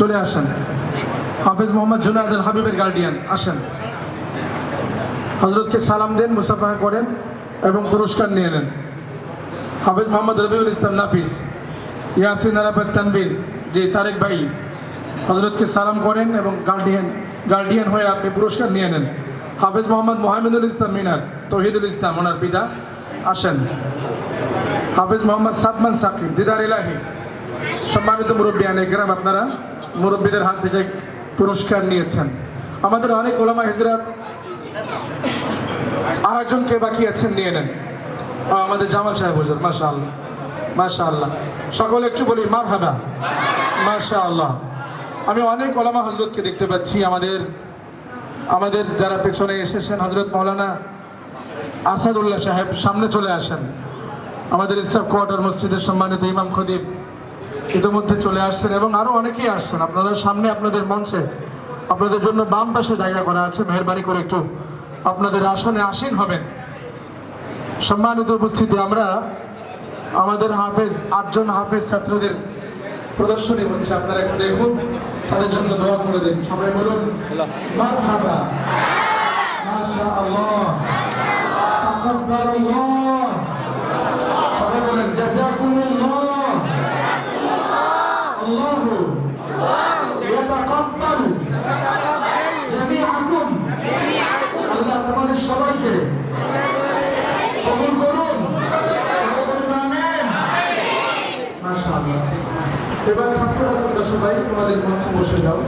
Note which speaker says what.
Speaker 1: চলে আসেন। হাফেজ মোহাম্মদ জুনায়দ আল হাবিবের গার্ডিয়ান আসেন। হজরতকে সালাম দেন মুসাফা করেন এবং পুরস্কার নিয়ে নেন। হাফেজ মোহাম্মদ রবিউল ইসলাম নাফিস, ইয়াসিন আরাফাত তানবীর যে তারেক ভাই হজরতকে সালাম করেন এবং গার্ডিয়ান গার্ডিয়ান হয়ে আপনি পুরস্কার নিয়ে নেন। হাফেজ মোহাম্মদ মোহাম্মদুল ইসলাম মিনার, তহিদুল ইসলাম, ওনার পিতা, আসেন। হাফেজ মোহাম্মদ সাদমান সাকিব, দিদার ইলাহি সম্মানিত মুরব্বিয়ান একরাম আপনারা মুরব্বীদের হাত থেকে পুরস্কার নিয়েছেন। আমাদের অনেক ওলামা হিজরাত আর একজনকে বাকি আছেন, নিয়ে নেন। আমাদের জামাল সাহেব হুজুর মাশা আল্লাহ মাশা আল্লাহ সকলে একটু বলি মার হাবা মাশা আল্লাহ আমি অনেক ওলামা হজরতকে দেখতে পাচ্ছি, আমাদের আমাদের যারা পেছনে এসেছেন, হজরত মৌলানা আসাদুল্লাহ সাহেব সামনে চলে আসেন। আমাদের স্টাফ কোয়ার্টার মসজিদের সম্মানিত ইমাম খদিব ইতিমধ্যে চলে আসছেন এবং আরও অনেকেই আসছেন। আপনারা সামনে আপনাদের মঞ্চে, আপনাদের জন্য বাম পাশে জায়গা করা আছে। মেহরবানি করে একটু আপনাদের আসনে আসীন হবেন। সম্মানিত উপস্থিতি, আমরা আমাদের হাফেজ, আটজন হাফেজ ছাত্রদের প্রদর্শনী হচ্ছে। আপনারা একটু দেখুন, তাদের জন্য দোয়া করে দিন। সবাই বলুন, মারহাবা। মাশা আল্লাহ তাকাব্বালাল্লাহ সবাই বলেন জাযাকুমুল্লাহ আল্লাহু ইয়াতাকাব্বাল জামিআকুম আল্লাহ তোমাদের সবাইকে কবুল করুন সবাই বলুন আমিন মাশাআল্লাহ এবার ছাত্ররা তোমরা সবাই তোমাদের মঞ্চে বসে যাও।